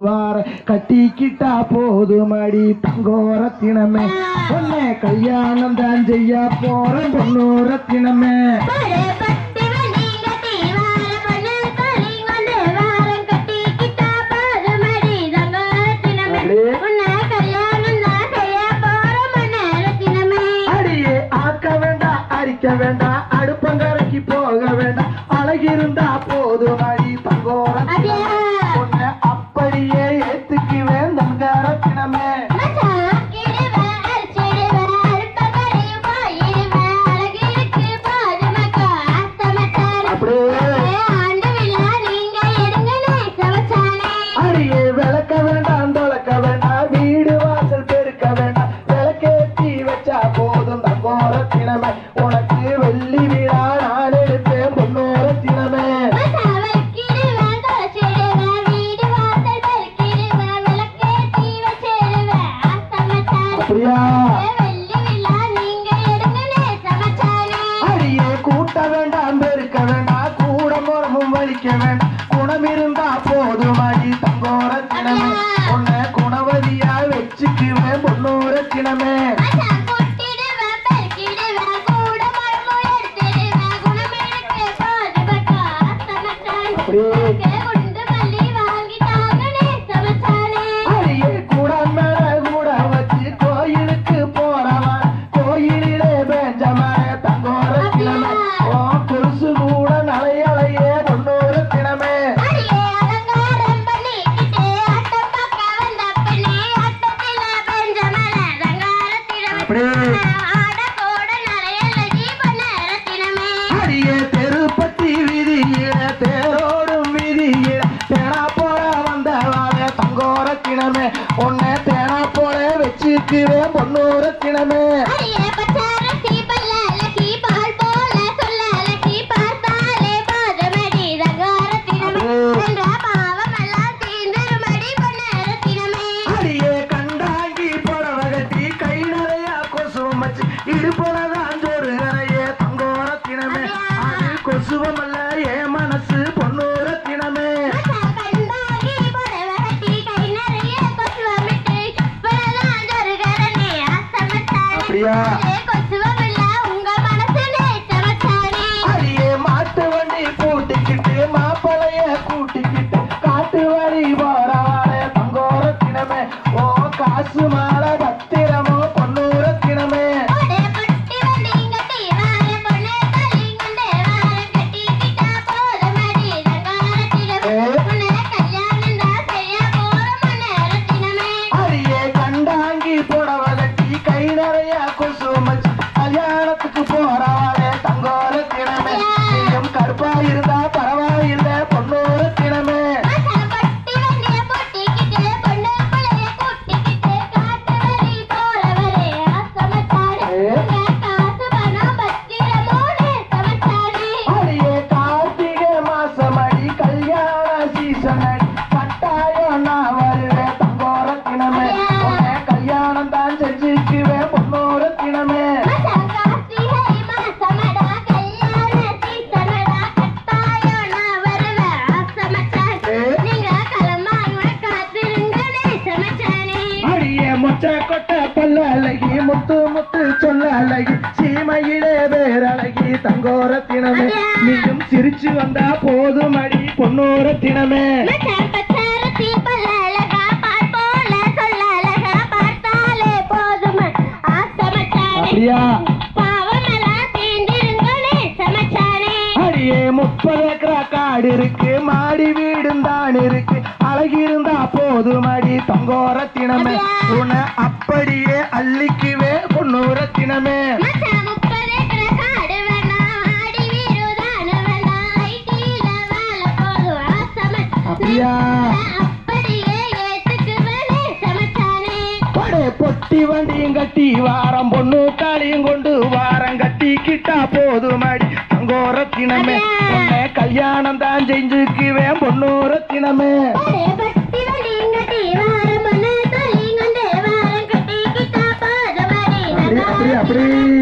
வார கட்டிக்கிட்டா போதுமடி தங்கோர தினமே பொண்ணே கல்யாணம் தான் செய்ய போற பொண்ணோர தினமே வேண்டாம். அடுப்பங்கரைக்கு போக வேண்டாம். கூட்ட வேண்டாம் பெருக்க வேண்டாம் கூட முறமும் வலிக்க வேண்டாம். குணம் இருந்தா போதும் அடி தங்கோர விதிய தெருப்பத்தி விதிய தேரோடும் விதிய. தேனா போல வந்தவாள தங்கோர கிணமே. உன்னை தேனா போல வச்சிருக்குவே பொன்னூர கிணமே. இது போனாத ஐயா கொச்ச கொட்ட பல்ல அழகி முத்து முத்து சொல்ல அழகி சீமையிலே வேறழகி தங்கோர தினமே நீயும் சிரிச்சு வந்தா போதும் அடி பொன்னோர தினமே அப்படியா? காடு இருக்கு மாடி வீடுந்தான் இருக்கு. அழகிருந்தா போதும் அடி தங்கோரத்தினமே. உன அப்படியே அள்ளிக்குவே பொன்னூரத்தினமே. அப்படியா? பொட்டி வண்டியும் கட்டி வாரம் பொண்ணு தாலியும் கொண்டு வாரம் கட்டி கிட்டா போதும் அடி. பொங்கோர தினமே உன்னை கல்யாணம் தான் செஞ்சுக்குவேன் பொண்ணோர தினமே அப்படியே அப்படியே.